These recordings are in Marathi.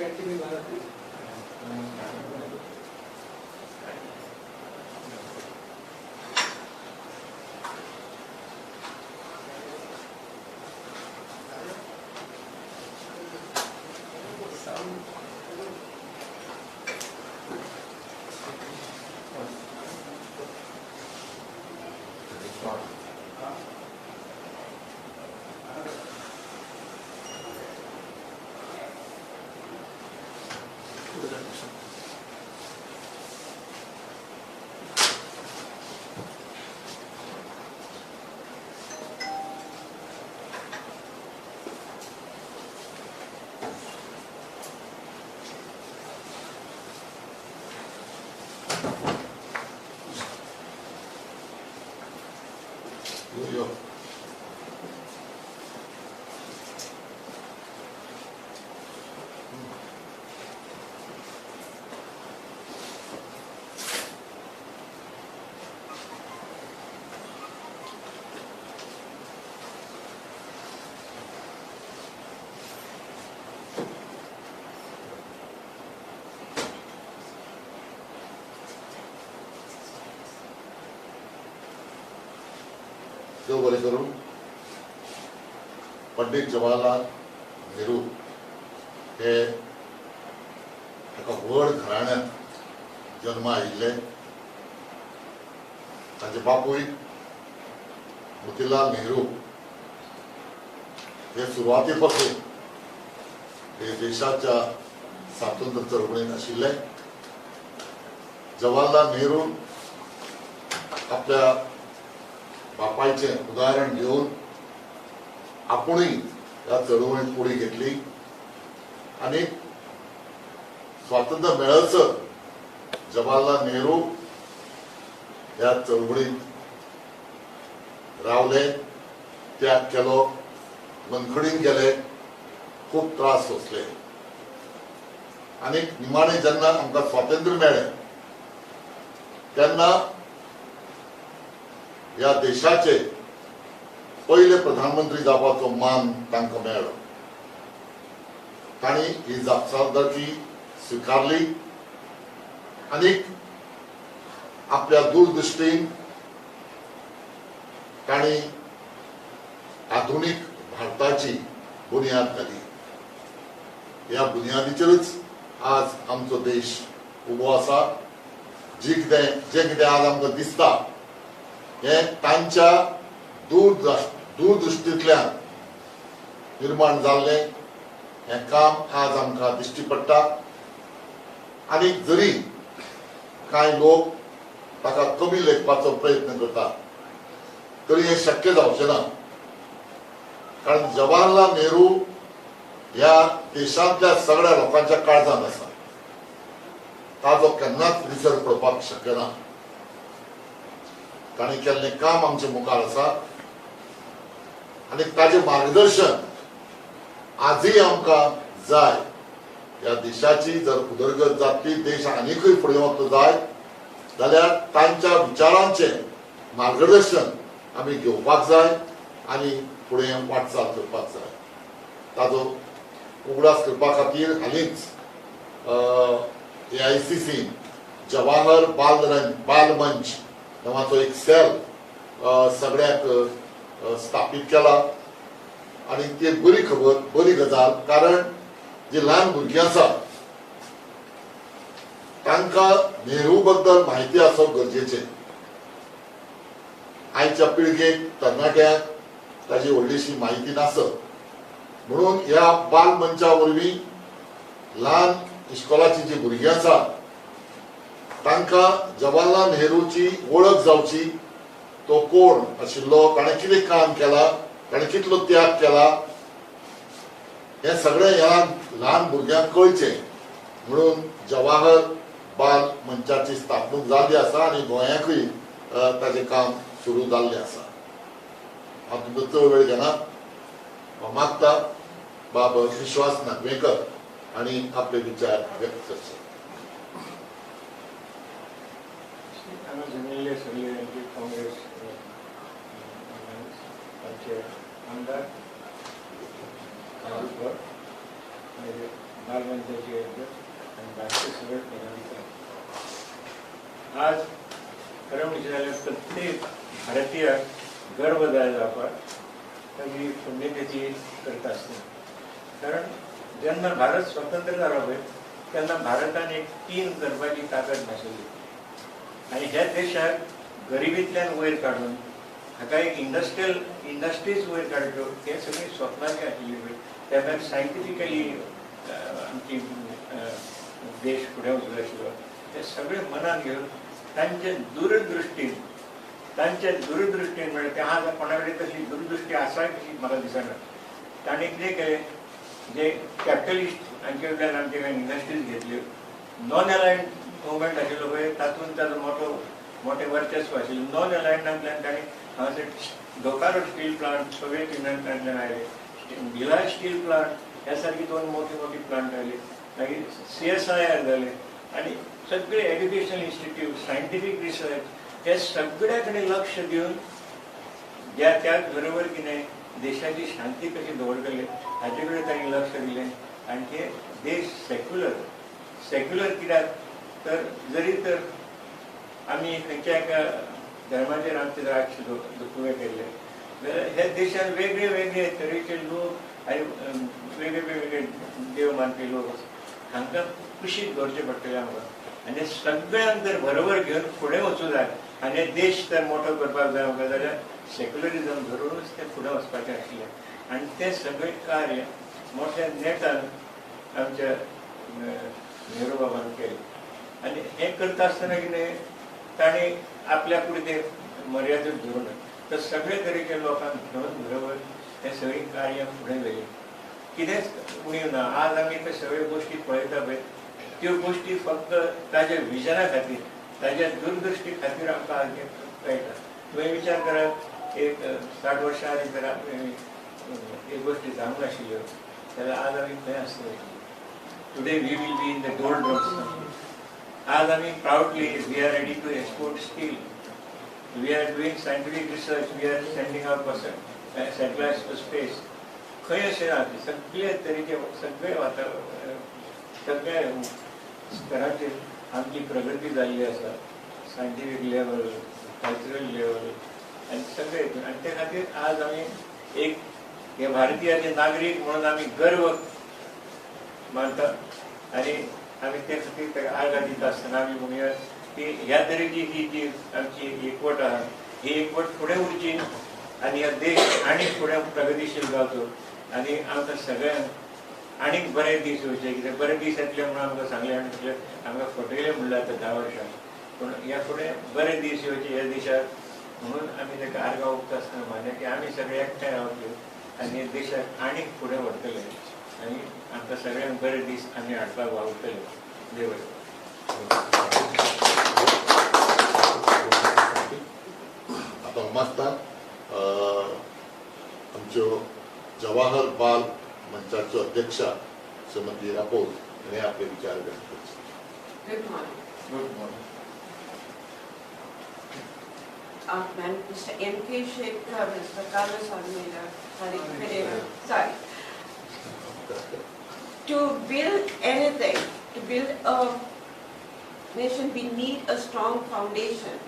कंटिन्यू झाला तरी देव बरें पंडीत जवाहरलाल नेहरू हे एका व्हड घराण्यांत जल्म आयिल्ले ताचे बापूय मोतीलाल नेहरू हे सुरवाती पासून हे देशाच्या स्वातंत्र्य चळवळीत आशिल्ले. जवाहरलाल नेहरू आपल्या बापायचें उदाहरण घेवन आपणही या चळवळीत पुढे घेतली. आनी स्वातंत्र्य मेळसर जवाहरलाल नेहरू या चळवळीत रावले त्याग केलो मनखडीन गेले खूब त्रास सोंसले. आनी निमाणें जेन्ना आमकां स्वातंत्र्य मेळ्ळें तेन्ना ह्या देशाचे पयले प्रधानमंत्री जावपाचो मान तांकां मेळ्ळो. तांणी ही जापसालदारकी स्विकारली. आनी आपल्या दूरदृश्टीन तांणी आधुनीक भारताची बुन्याद घाली ह्या बुनयादीचेरच आज आमचो देश उबो आसा. जी कितें जे कितें आज आमकां दिसता हे तांच्या दूर दूरदृश्टींतल्यान निर्माण जाल्लें हें काम आज आमकां दिश्टी पडटा. आनी जरी कांय लोक ताका कमी लेखपाचो प्रयत्न करतात तरी हें शक्य जावचें ना. कारण जवाहरलाल नेहरू ह्या देशांतल्या सगळ्या लोकांच्या काळजांत आसा. ताजो केन्नाच विसर पडपाक शक्य ना. ताणें केल्लें काम आमचे मुखार आसा आनी ताजें मार्गदर्शन आजय आमकां जाय. ह्या देशाची जर उदरगत जातली देश आनीकूय फुडें वचो जाय जाल्यार तांच्या विचारांचें मार्गदर्शन आमी घेवपाक जाय आनी फुडें वाटचाल करपाक जाय. ताजो उगडास करपा खातीर हालींच A I C C Jawahar Bal Bal Manch नांवाचो एक सेल सगळ्याक स्थापीत केला. आनी ती एक बरी खबर बरी गजाल कारण जी ल्हान भुरगीं आसा तांकां नेहरू बद्दल म्हायती आसप गरजेचें आयच्या पिळगेक तरणाट्याक ताची व्हडलीशी म्हायती नासप म्हणून ह्या बाल मंचा वरवीं ल्हान इस्कॉलाची जी भुरगीं आसा तांकां जवाहरलाल नेहरूची वळख जावची. तो कोण आशिल्लो ताणें कितें काम केलां ताणें कितलो त्याग केला हें सगळें ह्या ल्हान भुरग्यांक कळचें. म्हणून जवाहर बाल मंचाची स्थापणूक जाल्ली आसा आनी गोंयाकूय ताजें ताचें काम सुरू जाल्लें आसा. हांव तुमकां चड वेळ घेना हांव मागता बाब विश्वास नागवेकर आनी आपले विचार व्यक्त करचे. हांगा जमिल्ले सगळे यांचे काँग्रेस अ, तांचे आमदार काजूकर मागीर बालमंचाचे अध्यक्ष आणि बाकीचे सगळे पदाधिकारी आज खरं म्हणजे प्रत्येक भारतीय गर्व जायला आपण त्याची पुण्यतिथी करत असते कारण ज्यांना भारत स्वतंत्र झाला पळय त्यांना भारताने तीन गरबाची ताकद नाशिल्ली आणि ह्या देशाक गरिबींतल्यान वयर काडून हाका एक इंडस्ट्रियल इंडस्ट्रीज वयर काडच्यो हे सगळी स्वप्नाची आशिल्ली पळय त्या भायर सायंटिफिकली आमची देश फुडें वचलो आशिल्लो. ते सगळे मनान घेवन तांचे दूरदृश्टीन तांच्या दूरदृश्टीन म्हणजे ते आज कोणा कडेन तशी दूरदृश्टी आसा कशी म्हाका दिसना. ताणें कितें केलें जे कॅपिटलिस्ट हांचे कडल्यान आमचे कांय इंडस्ट्रीज घेतल्यो नॉन अलायन्ड मुवमेंट आशिल्लो पळय तातूंत ताजो मोठो मोठे वर्चस्व आशिल्लें नॉन अलायन्डांतल्यान ताणें हांगासर डोकारो स्टील प्लांट सोवियत युनियनांतल्यान आयले भिलाय स्टील प्लांट ह्या सारकी दोन मोठी मोठी प्लांट आयले मागीर सी एस आय आर जाले आनी सगळे एज्युकेशनल इन्स्टिट्यूट सायंटिफीक रिसर्च हे सगळ्या कडेन लक्ष दिवन ज्या त्याच बरोबर कितें देशाची शांती कशी दवरतले हाचे कडेन तांणी लक्ष दिलें. आनी ते देश सेक्युलर सेक्युलर कित्याक तर जरी तर आमी खंयच्या एका धर्माचेर आमचे राज दुखुवे केल्ले जाल्यार ह्या देशांत वेगळे वेगळे तरेचे लोक आनी वेगळे वेगळे देव मानपी लोक हांकां कुशीत दवरचे पडटले आमकां आनी सगळ्यांक जर बरोबर घेवन फुडें वचूं जाय आनी देश तर मोठो करपाक जाय आमकां जाल्यार सेक्युलरिझम धरूनच तें फुडें वचपाचें आशिल्लें. आनी तें सगळें कार्य मोठ्या नेटान आमच्या नेहरू बाबान केलें. आनी हें करता आसतना कितें ताणें आपल्या फुडें तें मर्यादित धरून तर सगळे तरेचे लोकांक घेवन बरोबर हें सगळीं कार्य फुडें व्हेलीं कितेंच उणीव ना आज आमी ते सगळ्यो गोश्टी पळयता पळय त्यो गोश्टी फक्त ताज्या विजना खातीर ताज्या दूरदृश्टी खातीर आमकां आज कळटा तुवें विचार करात एक साठ वर्सां आदी जर एक गोश्टी जावंक नाशिल्ल्यो जाल्यार आज आमी खंय आसतले today we will be in the gold drums आज आमी proudly we are ready to export steel we are doing scientific research we are sending our person satellites to space खंय अशें ना सगळे तरेचे सगळे वातावरण सगळ्या स्तराचेर आमची प्रगती जाल्ली आसा सायंटिफीक लेवल कल्चरल लेवल आनी सगळे हितून आनी ते खातीर आज आमी एक हे भारतीयाचे नागरीक म्हणून आमी गर्व मानतात आनी आमी ते खातीर ताका आर्गां दिता आसतना आमी की ह्या तरेची ही जी आमची एकवट आहा ही एकवट फुडें उरची आनी ह्या देश आणि फुडें प्रगतीशील जावचो आनी आमकां सगळ्यांक आनीक बरे दीस येवचे कितें बरे दीस येतले म्हणून आमकां सांगले आनी तशें आमकां फटयले म्हणलें आतां धा वर्सां पूण ह्या फुडें बरे दीस येवचे ह्या देशाक म्हणून आमी ताका आर्गां ओंपता आसतना मान्य की आमी सगळे एकठांय रावतले आनी ह्या देशाक आनीक फुडें व्हरतले आनी आमकां सगळ्यांक बरे दीस आमी हाडपाक वावुरतले देव आता उमासतात आमच्यो जवाहर बाल मंचाच्यो अध्यक्षा श्रीमती रापोल हाणें आपले विचार व्यक्त करचे Good morning. Good morning man, Mr. M. K. Shekhar, Mr. Carlos Almeida, sorry, Pereira, sorry. To build anything, to build a nation, we need a strong foundation.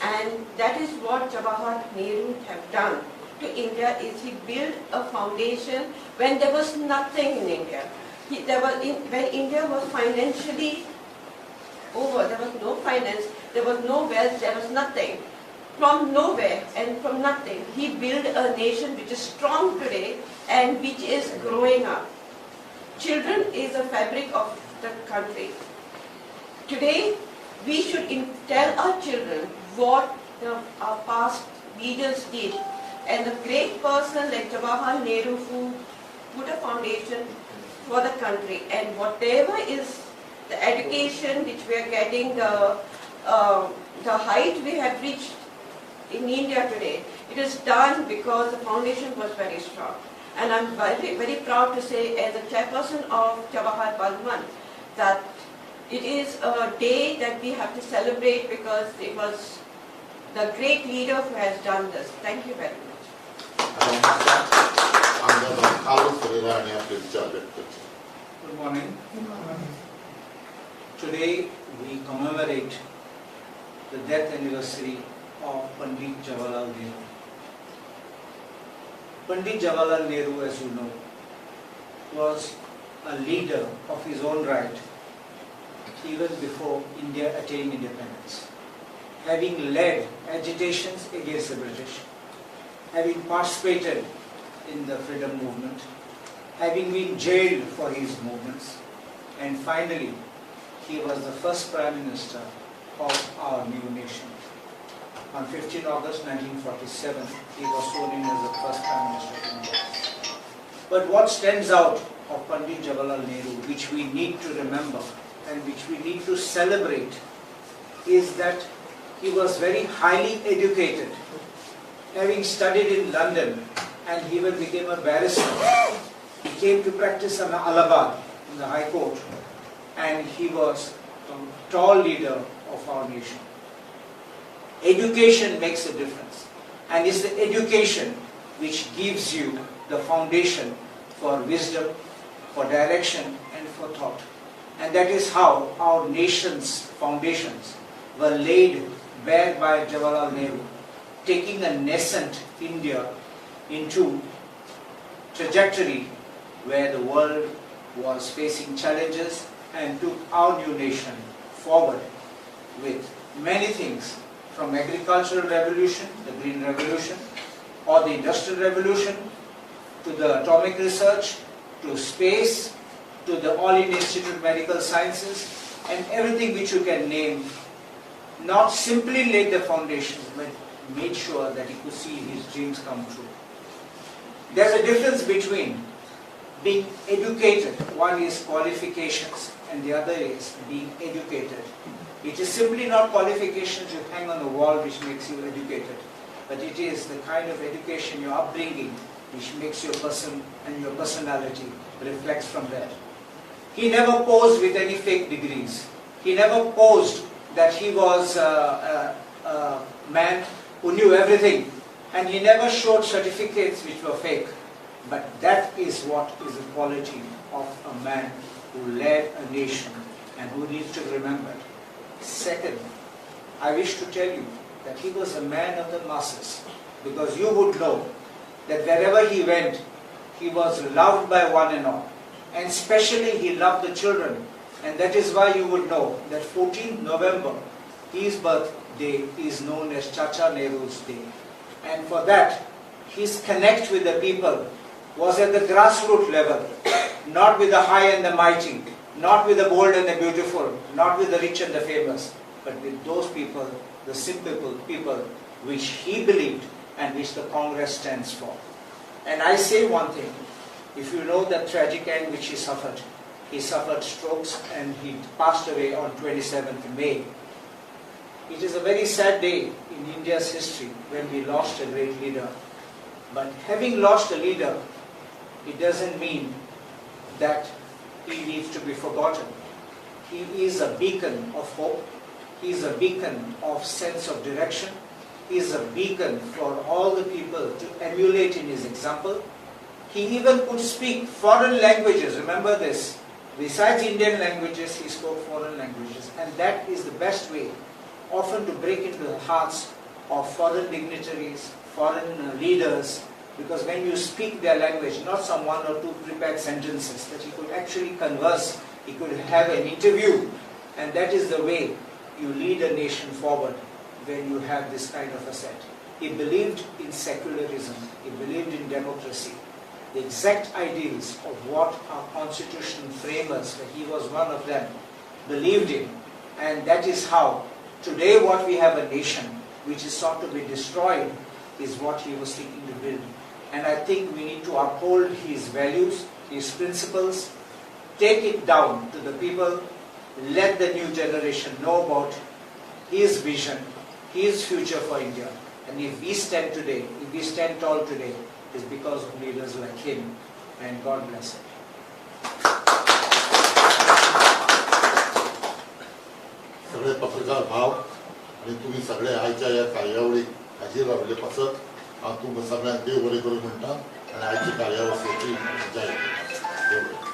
And that is what Jawaharlal Nehru have done to India is he built a foundation when there was nothing in India. He, there was in, when India was financially over, there was no finance, there was no wealth, there was nothing. From nowhere and from nothing, he built a nation which is strong today and which is growing up. Children is the fabric of the country. Today, we should tell our children what the, our past leaders did. And the great person like Jawaharlal Nehru who put a foundation for the country. And whatever is the education which we are getting, the, uh, the height we have reached in India today, it is done because the foundation was very strong. And I'm very, very proud to say as a chairperson of Chabahar Balman that it is a day that we have to celebrate because it was the great leader who has done this. Thank you very much. Good morning. Good morning. Today we commemorate the death anniversary of Pandit Jawaharlal Nehru. Pandit Jawaharlal Nehru, as you know, was a leader of his own right even before India attained independence. Having led agitations against the British, having participated in the freedom movement, having been jailed for his movements, and finally, he was the first Prime Minister of our new nation. On 15 August 1947, he was sworn in as the first Prime Minister of India. But what stands out of Pandit Jawaharlal Nehru, which we need to remember and which we need to celebrate, is that he was very highly educated. Having studied in London and he even became a barrister, he came to practice in Allahabad in the High Court and he was a tall leader of our nation. Education makes a difference and it's the education which gives you the foundation for wisdom, for direction and for thought. And that is how our nation's foundations were laid bare by Jawaharlal Nehru, taking a nascent India into trajectory where the world was facing challenges and took our new nation forward with many things from agricultural revolution, the green revolution, or the industrial revolution, to the atomic research, to space, to the All India Institute of Medical Sciences, and everything which you can name, not simply laid the foundation, but made sure that he could see his dreams come true. There's a difference between being educated, one is qualifications, and the other is being educated. It is simply not qualifications you hang on the wall which makes you educated, but it is the kind of education, your upbringing, which makes your person and your personality reflects from there. He never posed with any fake degrees. He never posed that he was a, a, a man who knew everything. And he never showed certificates which were fake. But that is what is the quality of a man who led a nation and who needs to be remembered. Second, I wish to tell you that he was a man of the masses because you would know that wherever he went, he was loved by one and all. And especially he loved the children. And that is why you would know that 14th November, his birthday is known as Chacha Nehru's Day. And for that, his connect with the people was at the grassroots level, not with the high and the mighty, not with the bold and the beautiful, not with the rich and the famous, but with those people, the simple people, which he believed and which the Congress stands for. And I say one thing, if you know the tragic end which he suffered, he suffered strokes and he passed away on 27th May. It is a very sad day in India's history when we lost a great leader. But having lost a leader, it doesn't mean that he needs to be forgotten. He is a beacon of hope. He is a beacon of sense of direction. He is a beacon for all the people to emulate in his example. He even could speak foreign languages. Remember this. Besides Indian languages, he spoke foreign languages. And that is the best way, often to break into the hearts of foreign dignitaries, foreign leaders, because when you speak their language, not some one or two prepared sentences, that he could actually converse, he could have an interview, and that is the way you lead a nation forward when you have this kind of a set. He believed in secularism, he believed in democracy, the exact ideals of what our constitution framers, that he was one of them, believed in, and that is how today what we have a nation which is sought to be destroyed is what he was seeking to build And I think we need to uphold his values, his principles, take it down to the people, let the new generation know about his vision, his future for India. And if we stand today, if we stand tall today, it's because of leaders like him. And God bless him. सगळे पत्रकार भाव आणि तुम्ही सगळे आयच्या या कार्यावळीक हाजीर रावले पासत हांव तुमकां सगळ्यांक देव बरें करूं म्हणटा आनी आयची कार्यावस्तेची जाय देव बरें.